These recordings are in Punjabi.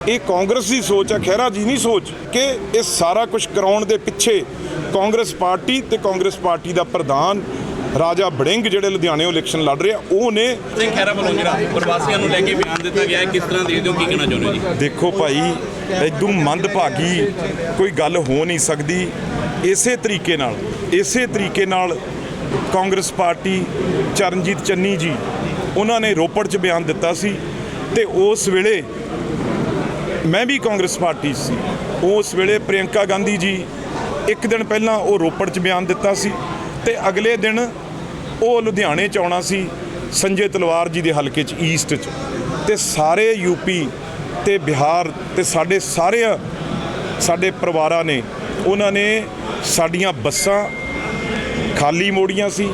ਇਹ ਕਾਂਗਰਸ ਦੀ ਸੋਚ ਹੈ ਖਹਿਰਾ ਜੀ ਨਹੀਂ ਸੋਚ ਕਿ ਇਹ ਸਾਰਾ ਕੁਝ ਕਰਾਉਣ ਦੇ ਪਿੱਛੇ ਕਾਂਗਰਸ ਪਾਰਟੀ ਤੇ ਕਾਂਗਰਸ ਪਾਰਟੀ ਦਾ ਪ੍ਰਧਾਨ ਰਾਜਾ ਬੜਿੰਗ ਜਿਹੜੇ ਲੁਧਿਆਣੇ ਇਲੈਕਸ਼ਨ ਲੜ ਰਿਹਾ ਉਹ ਨੇ ਸਿੰਘ ਖਹਿਰਾ ਵੱਲੋਂ ਜਿਹੜਾ ਪ੍ਰਵਾਸੀਆਂ ਨੂੰ ਲੈ ਕੇ ਬਿਆਨ ਦਿੱਤਾ ਗਿਆ ਹੈ ਕਿਸ ਤਰ੍ਹਾਂ ਦੇਖਦੇ ਹੋ ਕੀ ਕਹਿਣਾ ਚਾਹੁੰਦੇ ਹੋ ਜੀ? ਦੇਖੋ ਭਾਈ ਐਦੂ ਮੰਦਭਾਗੀ ਕੋਈ ਗੱਲ ਹੋ ਨਹੀਂ ਸਕਦੀ। ਇਸੇ ਤਰੀਕੇ ਨਾਲ ਇਸੇ ਤਰੀਕੇ ਨਾਲ ਕਾਂਗਰਸ ਪਾਰਟੀ ਚਰਨਜੀਤ ਚੰਨੀ ਜੀ ਉਹਨਾਂ ਨੇ ਰੋਪੜ 'ਚ ਬਿਆਨ ਦਿੱਤਾ ਸੀ ਤੇ ਉਸ ਵੇਲੇ ਮੈਂ ਵੀ ਕਾਂਗਰਸ ਪਾਰਟੀ 'ਚ ਸੀ। ਉਸ ਵੇਲੇ ਪ੍ਰਿਯੰਕਾ ਗਾਂਧੀ ਜੀ ਇੱਕ ਦਿਨ ਪਹਿਲਾਂ ਉਹ ਰੋਪੜ 'ਚ ਬਿਆਨ ਦਿੱਤਾ ਸੀ ਤੇ ਅਗਲੇ ਦਿਨ ਉਹ ਲੁਧਿਆਣੇ 'ਚ ਆਉਣਾ ਸੀ ਸੰਜੇ ਤਲਵਾਰ ਜੀ ਦੇ ਹਲਕੇ 'ਚ ਈਸਟ 'ਚ। ਤੇ ਸਾਰੇ ਯੂਪੀ ਤੇ ਬਿਹਾਰ ਤੇ ਸਾਡੇ ਸਾਰੇ ਸਾਡੇ ਪਰਿਵਾਰਾਂ ਨੇ, ਉਹਨਾਂ ਨੇ ਸਾਡੀਆਂ ਬੱਸਾਂ ਖਾਲੀ ਮੋੜੀਆਂ ਸੀ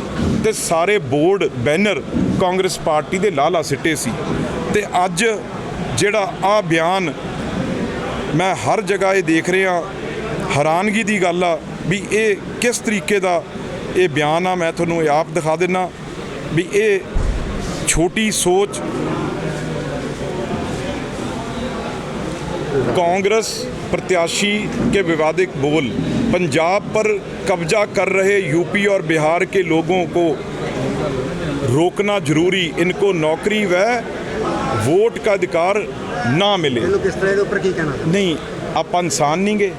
ਤੇ ਸਾਰੇ ਬੋਰਡ, ਬੈਨਰ ਕਾਂਗਰਸ ਪਾਰਟੀ ਦੇ ਲਾਲਾ ਸਿੱਟੇ ਸੀ। ਤੇ ਅੱਜ ਜਿਹੜਾ ਆ ਬਿਆਨ ਮੈਂ ਹਰ ਜਗ੍ਹਾ ਇਹ ਦੇਖ ਰਿਹਾ ਹੈਰਾਨਗੀ ਦੀ ਗੱਲ ਆ ਵੀ ਇਹ ਕਿਸ ਤਰੀਕੇ ਦਾ ਇਹ ਬਿਆਨ ਆ ਮੈਂ ਤੁਹਾਨੂੰ ਇਹ ਆਪ ਦਿਖਾ ਦਿੰਨਾ ਵੀ ਇਹ ਛੋਟੀ ਸੋਚ कांग्रेस प्रत्याशी के विवादित बोल पंजाब पर कब्जा कर रहे यूपी और बिहार के लोगों को रोकना जरूरी इनको नौकरी व वोट का अधिकार ना मिले ਇਹਨੂੰ ਕਿਸ ਤਰ੍ਹਾਂ ਦੇ ਉੱਪਰ ਕੀ ਕਹਿਣਾ ਨਹੀਂ ਆਪਾਂ ਇਨਸਾਨ ਨਹੀਂ ਗੇ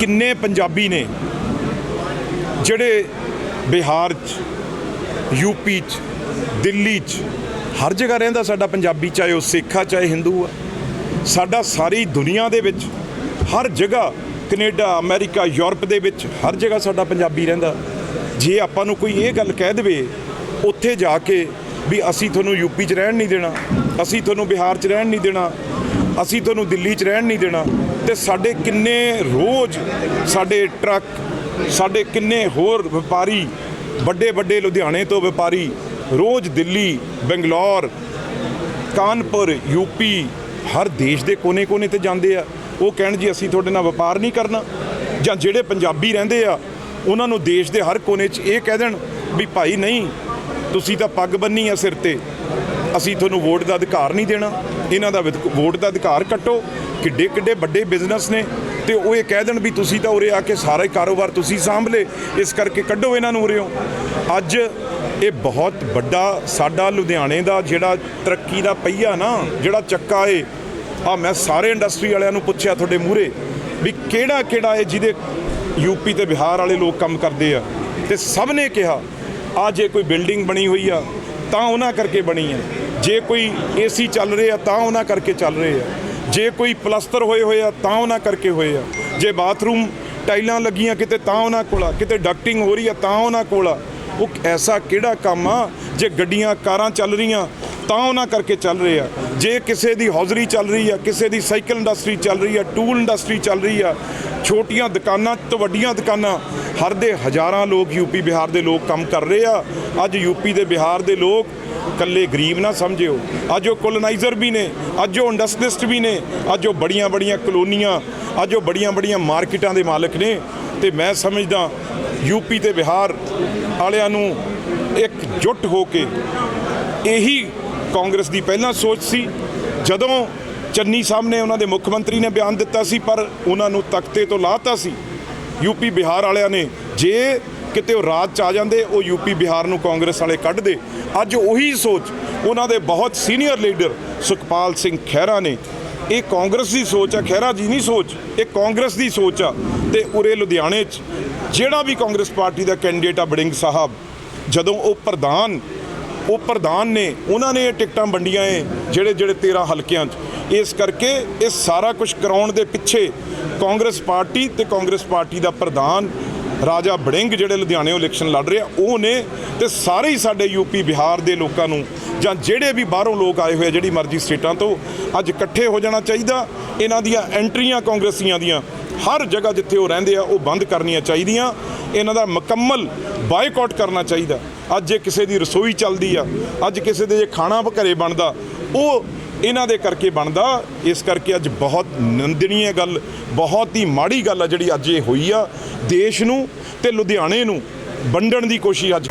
ਕਿੰਨੇ ਪੰਜਾਬੀ ਨੇ ਜਿਹੜੇ ਬਿਹਾਰ 'ਚ ਯੂਪੀ 'ਚ ਦਿੱਲੀ 'ਚ ਹਰ ਜਗ੍ਹਾ ਰਹਿੰਦਾ ਸਾਡਾ ਪੰਜਾਬੀ ਚਾਹੇ ਉਹ ਸਿੱਖ ਆ ਚਾਹੇ ਹਿੰਦੂ ਆ ਸਾਡਾ ਸਾਰੀ ਦੁਨੀਆ ਦੇ ਵਿੱਚ ਹਰ ਜਗ੍ਹਾ ਕੈਨੇਡਾ ਅਮਰੀਕਾ ਯੂਰਪ ਦੇ ਵਿੱਚ ਹਰ ਜਗ੍ਹਾ ਸਾਡਾ ਪੰਜਾਬੀ ਰਹਿੰਦਾ ਜੇ ਆਪਾਂ ਨੂੰ ਕੋਈ ਇਹ ਗੱਲ ਕਹਿ ਦੇਵੇ ਉੱਥੇ ਜਾ ਕੇ ਵੀ ਅਸੀਂ ਤੁਹਾਨੂੰ ਯੂਪੀ 'ਚ ਰਹਿਣ ਨਹੀਂ ਦੇਣਾ, ਅਸੀਂ ਤੁਹਾਨੂੰ ਬਿਹਾਰ 'ਚ ਰਹਿਣ ਨਹੀਂ ਦੇਣਾ, ਅਸੀਂ ਤੁਹਾਨੂੰ ਦਿੱਲੀ 'ਚ ਰਹਿਣ ਨਹੀਂ ਦੇਣਾ, ਤੇ ਸਾਡੇ ਕਿੰਨੇ ਰੋਜ਼ ਸਾਡੇ ਟਰੱਕ, ਸਾਡੇ ਕਿੰਨੇ ਹੋਰ ਵਪਾਰੀ, ਵੱਡੇ ਵੱਡੇ ਲੁਧਿਆਣੇ ਤੋਂ ਵਪਾਰੀ, ਰੋਜ਼ ਦਿੱਲੀ, ਬੰਗਲੌਰ, ਕਾਨਪੁਰ ਯੂਪੀ ਹਰ ਦੇਸ਼ ਦੇ ਕੋਨੇ-ਕੋਨੇ ਤੇ ਜਾਂਦੇ ਆ। ਉਹ ਕਹਿਣ ਜੀ, ਅਸੀਂ ਤੁਹਾਡੇ ਨਾਲ ਵਪਾਰ ਨਹੀਂ ਕਰਨਾ, ਜਾਂ ਜਿਹੜੇ ਪੰਜਾਬੀ ਰਹਿੰਦੇ ਆ, ਉਹਨਾਂ ਨੂੰ ਦੇਸ਼ ਦੇ ਹਰ ਕੋਨੇ 'ਚ ਇਹ ਕਹਿ ਦੇਣ ਵੀ ਭਾਈ ਨਹੀਂ ਤੁਸੀਂ ਤਾਂ ਪੱਗ ਬੰਨੀ ਆ ਸਿਰ ਤੇ। ਅਸੀਂ ਤੁਹਾਨੂੰ ਵੋਟ ਦਾ ਅਧਿਕਾਰ ਨਹੀਂ ਦੇਣਾ। ਇਹਨਾਂ ਦਾ ਵਿਦ- ਵੋਟ ਦਾ ਅਧਿਕਾਰ ਕੱਟੋ। ਕਿੱਡੇ ਕਿੱਡੇ ਵੱਡੇ ਬਿਜ਼ਨਸ ਨੇ। ਤੇ ਉਹ ਇਹ ਕਹਿ ਦੇਣ ਵੀ ਤੁਸੀਂ ਤਾਂ ਉਰੇ ਆ ਕੇ ਸਾਰਾ ਹੀ ਕਾਰੋਬਾਰ ਤੁਸੀਂ ਸਾਂਭ ਲੇ ਇਸ ਕਰਕੇ ਕੱਢੋ ਇਹਨਾਂ ਨੂੰ ਉਰਿਓ। ਅੱਜ ਇਹ ਬਹੁਤ ਵੱਡਾ ਸਾਡਾ ਲੁਧਿਆਣੇ ਦਾ ਜਿਹੜਾ ਤਰੱਕੀ ਦਾ ਪਹੀਆ ਨਾ, ਜਿਹੜਾ ਚੱਕਾ ਏ ਆ ਮੈਂ ਸਾਰੇ ਇੰਡਸਟਰੀ ਵਾਲਿਆਂ ਨੂੰ ਪੁੱਛਿਆ ਤੁਹਾਡੇ ਮੂਹਰੇ ਵੀ ਕਿਹੜਾ ਕਿਹੜਾ ਏ ਜਿਹਦੇ ਯੂਪੀ ਤੇ ਬਿਹਾਰ ਵਾਲੇ ਲੋਕ ਕੰਮ ਕਰਦੇ ਆ। ਤੇ ਸਭ ਨੇ ਕਿਹਾ ਆ ਜੇ ਕੋਈ ਬਿਲਡਿੰਗ ਬਣੀ ਹੋਈ ਆ, ਤਾਂ ਉਹਨਾਂ ਕਰਕੇ ਬਣੀ ਆ। ਜੇ ਕੋਈ ਏਸੀ ਚੱਲ ਰਿਹਾ ਤਾਂ ਉਹਨਾਂ ਕਰਕੇ ਚੱਲ ਰਹੇ ਆ। ਜੇ ਕੋਈ ਪਲਸਤਰ ਹੋਏ ਹੋਏ ਆ, ਤਾਂ ਉਹਨਾਂ ਕਰਕੇ ਹੋਏ ਆ। ਜੇ ਬਾਥਰੂਮ ਟਾਈਲਾਂ ਲੱਗੀਆਂ ਕਿਤੇ, ਤਾਂ ਉਹਨਾਂ ਕੋਲ ਆ। ਕਿਤੇ ਡਕਟਿੰਗ ਹੋ ਰਹੀ ਆ, ਤਾਂ ਉਹਨਾਂ ਕੋਲ ਆ। ਉਹ ਐਸਾ ਕਿਹੜਾ ਕੰਮ ਆ, ਜੇ ਗੱਡੀਆਂ, ਕਾਰਾਂ ਚੱਲ ਰਹੀਆਂ, ਤਾਂ ਉਹਨਾਂ ਕਰਕੇ ਚੱਲ ਰਹੇ ਆ। ਜੇ ਕਿਸੇ ਦੀ ਹੌਜ਼ਰੀ ਚੱਲ ਰਹੀ ਆ, ਕਿਸੇ ਦੀ ਸਾਈਕਲ ਇੰਡਸਟਰੀ ਚੱਲ ਰਹੀ ਆ, ਟੂਲ ਇੰਡਸਟਰੀ ਚੱਲ ਰਹੀ ਆ, ਛੋਟੀਆਂ ਦੁਕਾਨਾਂ ਤੋਂ ਵੱਡੀਆਂ ਦੁਕਾਨਾਂ ਹਰ ਦੇ ਹਜ਼ਾਰਾਂ ਲੋਕ ਯੂਪੀ ਬਿਹਾਰ ਦੇ ਲੋਕ ਕੰਮ ਕਰ ਰਹੇ ਆ। ਅੱਜ ਯੂਪੀ ਦੇ ਬਿਹਾਰ ਦੇ ਲੋਕ ਕੱਲੇ ਗਰੀਬ ਨਾ ਸਮਝਿਓ। ਅੱਜ ਉਹ ਕੋਲੋਨਾਈਜ਼ਰ ਵੀ ਨੇ, ਅੱਜ ਉਹ ਇੰਡਸਟਰੀਸਟ ਵੀ ਨੇ, ਅੱਜ ਉਹ ਬੜੀਆਂ ਬੜੀਆਂ ਕਲੋਨੀਆਂ, ਅੱਜ ਉਹ ਬੜੀਆਂ ਬੜੀਆਂ ਮਾਰਕੀਟਾਂ ਦੇ ਮਾਲਕ ਨੇ। ਤੇ ਮੈਂ ਸਮਝਦਾ ਯੂਪੀ ਤੇ ਬਿਹਾਰ ਵਾਲਿਆਂ ਨੂੰ ਇੱਕ ਜੁੱਟ ਹੋ ਕੇ ਇਹੀ ਕਾਂਗਰਸ ਦੀ ਪਹਿਲਾਂ ਸੋਚ ਸੀ। ਜਦੋਂ ਚੰਨੀ ਸਾਹਿਬ ਨੇ ਉਹਨਾਂ ਦੇ ਮੁੱਖ ਮੰਤਰੀ ਨੇ ਬਿਆਨ ਦਿੱਤਾ ਸੀ, ਪਰ ਉਹਨਾਂ ਨੂੰ ਤਖਤੇ ਤੋਂ ਲਾਤਾ ਸੀ। ਯੂਪੀ ਬਿਹਾਰ ਵਾਲਿਆਂ ਨੇ ਜੇ ਕਿਤੇ ਉਹ ਰਾਜ ਚ ਆ ਜਾਂਦੇ, ਉਹ ਯੂਪੀ ਬਿਹਾਰ ਨੂੰ ਕਾਂਗਰਸ ਵਾਲੇ ਕੱਢਦੇ ਅੱਜ ਉਹੀ ਸੋਚ ਉਹਨਾਂ ਦੇ ਬਹੁਤ ਸੀਨੀਅਰ ਲੀਡਰ ਸੁਖਪਾਲ ਸਿੰਘ ਖਹਿਰਾ ਨੇ। ਇਹ ਕਾਂਗਰਸ ਦੀ ਸੋਚ ਆ, ਖਹਿਰਾ ਜੀ ਨਹੀਂ ਸੋਚ, ਇਹ ਕਾਂਗਰਸ ਦੀ ਸੋਚ ਆ ਤੇ ਉਰੇ ਲੁਧਿਆਣੇ 'ਚ। ਜਿਹੜਾ ਵੀ ਕਾਂਗਰਸ ਪਾਰਟੀ ਦਾ ਕੈਂਡੀਡੇਟ ਆ ਬੜਿੰਗ ਸਾਹਿਬ, ਜਦੋਂ ਉਹ ਪ੍ਰਧਾਨ ਉਹ ਪ੍ਰਧਾਨ ਨੇ, ਉਹਨਾਂ ਨੇ ਇਹ ਟਿਕਟਾਂ ਵੰਡੀਆਂ ਏ, ਜਿਹੜੇ ਜਿਹੜੇ 13 ਹਲਕਿਆਂ 'ਚ। ਇਸ ਕਰਕੇ ਇਹ ਸਾਰਾ ਕੁਝ ਕਰਾਉਣ ਦੇ ਪਿੱਛੇ ਕਾਂਗਰਸ ਪਾਰਟੀ ਤੇ ਕਾਂਗਰਸ ਪਾਰਟੀ ਦਾ ਪ੍ਰਧਾਨ ਰਾਜਾ ਬੜਿੰਗ ਜਿਹੜੇ ਲੁਧਿਆਣੇ ਇਲੈਕਸ਼ਨ ਲੜ ਰਿਹਾ ਉਹ ਨੇ ਤੇ ਸਾਰੇ ਹੀ ਸਾਡੇ ਯੂਪੀ ਬਿਹਾਰ ਦੇ ਲੋਕਾਂ ਨੂੰ ਜਾਂ ਜਿਹੜੇ ਵੀ ਬਾਹਰੋਂ ਲੋਕ ਆਏ ਹੋਏ ਆ, ਜਿਹੜੀ ਮਰਜ਼ੀ ਸਟੇਟਾਂ ਤੋਂ, ਅੱਜ ਇਕੱਠੇ ਹੋ ਜਾਣਾ ਚਾਹੀਦਾ। ਇਹਨਾਂ ਦੀਆਂ ਐਂਟਰੀਆਂ ਕਾਂਗਰਸੀਆਂ ਦੀਆਂ, ਹਰ ਜਗ੍ਹਾ ਜਿੱਥੇ ਉਹ ਰਹਿੰਦੇ ਆ, ਉਹ ਬੰਦ ਕਰਨੀਆਂ ਚਾਹੀਦੀਆਂ। ਇਹਨਾਂ ਦਾ ਮੁਕੰਮਲ ਬਾਈਕਾਟ ਕਰਨਾ ਚਾਹੀਦਾ। ਅੱਜ ਜੇ ਕਿਸੇ ਦੀ ਰਸੋਈ ਚੱਲਦੀ ਆ, ਅੱਜ ਕਿਸੇ ਦੇ ਜੇ ਖਾਣਾ ਘਰੇ ਬਣਦਾ, ਉਹ ਇਹਨਾਂ ਦੇ ਕਰਕੇ ਬਣਦਾ। ਇਸ ਕਰਕੇ ਅੱਜ ਬਹੁਤ ਨਿੰਦਣੀय ਗੱਲ, ਬਹੁਤ ਹੀ ਮਾੜੀ ਗੱਲ ਆ ਜਿਹੜੀ ਅੱਜ ਇਹ ਹੋਈ ਆ ਦੇਸ਼ ਨੂੰ ਤੇ ਲੁਧਿਆਣੇ ਨੂੰ ਵੰਡਣ ਦੀ ਕੋਸ਼ਿਸ਼ ਅੱਜ।